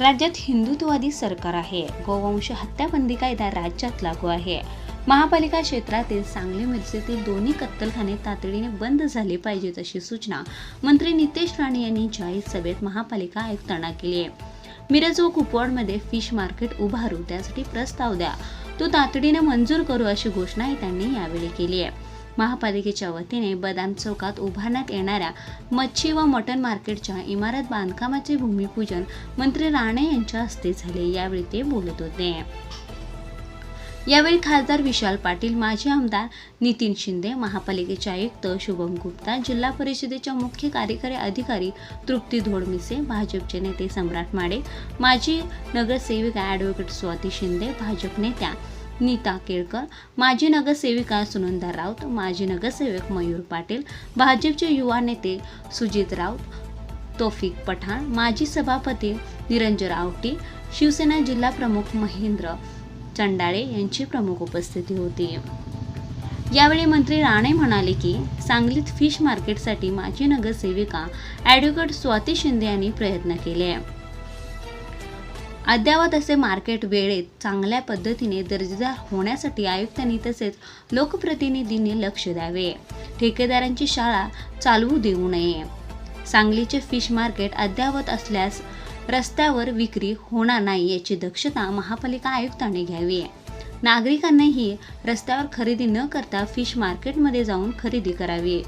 राज्यात हिंदुत्ववादी सरकार आहे. गोवंश हत्याबंदी कायदा राज्यात लागू आहे. महापालिका क्षेत्रातील सांगली मिरजेतील दोन्ही कत्तलखाने तातडीने बंद झाले पाहिजेत अशी सूचना मंत्री नितेश राणे यांनी जाहीर सभेत महापालिका आयुक्तांना केली आहे. मिरज व कुपवाडमध्ये फिश मार्केट उभारू त्यासाठी प्रस्ताव द्या. तो तातडीने मंजूर करू अशी घोषणाही त्यांनी यावेळी केली आहे. महापालिकेच्या वतीने बदाम चौकात उभारण्यात येणाऱ्या मच्छी व मटण मार्केटच्या इमारत बांधकामाचे भूमिपूजन मंत्री राणे यांच्या हस्ते झाले. यावेळी ते बोलत होते. यावेळी खासदार विशाल पाटील माजी आमदार नितीन शिंदे महापालिकेचे आयुक्त शुभम गुप्ता जिल्हा परिषदेच्या मुख्य कार्यकारी अधिकारी तृप्ती धोडमिसे भाजपचे नेते सम्राट माडे माजी नगरसेविका ॲडव्होकेट स्वाती शिंदे भाजप नेत्या नीता केळकर माजी नगरसेविका सुनंदा राऊत माजी नगरसेवक मयूर पाटील भाजपचे युवा नेते सुजित राऊत तोफिक पठाण माजी सभापती निरंजन आवटी शिवसेना जिल्हा प्रमुख महेंद्र चंडाळे यांची प्रमुख उपस्थिती होती. यावेळी मंत्री राणे म्हणाले की सांगलीत फिश मार्केटसाठी माजी नगरसेविका ॲडव्होकेट स्वाती शिंदे यांनी प्रयत्न केले. अद्यावत असे मार्केट वेळेत चांगल्या पद्धतीने दर्जेदार होण्यासाठी आयुक्तांनी तसेच लोकप्रतिनिधींनी लक्ष द्यावे. ठेकेदारांची शाळा चालवू देऊ नये. सांगलीचे फिश मार्केट अद्यावत असल्यास रस्त्यावर विक्री होणार नाही याची दक्षता महापालिका आयुक्तांनी घ्यावी. नागरिकांनाही रस्त्यावर खरेदी न करता फिश मार्केटमध्ये जाऊन खरेदी करावी.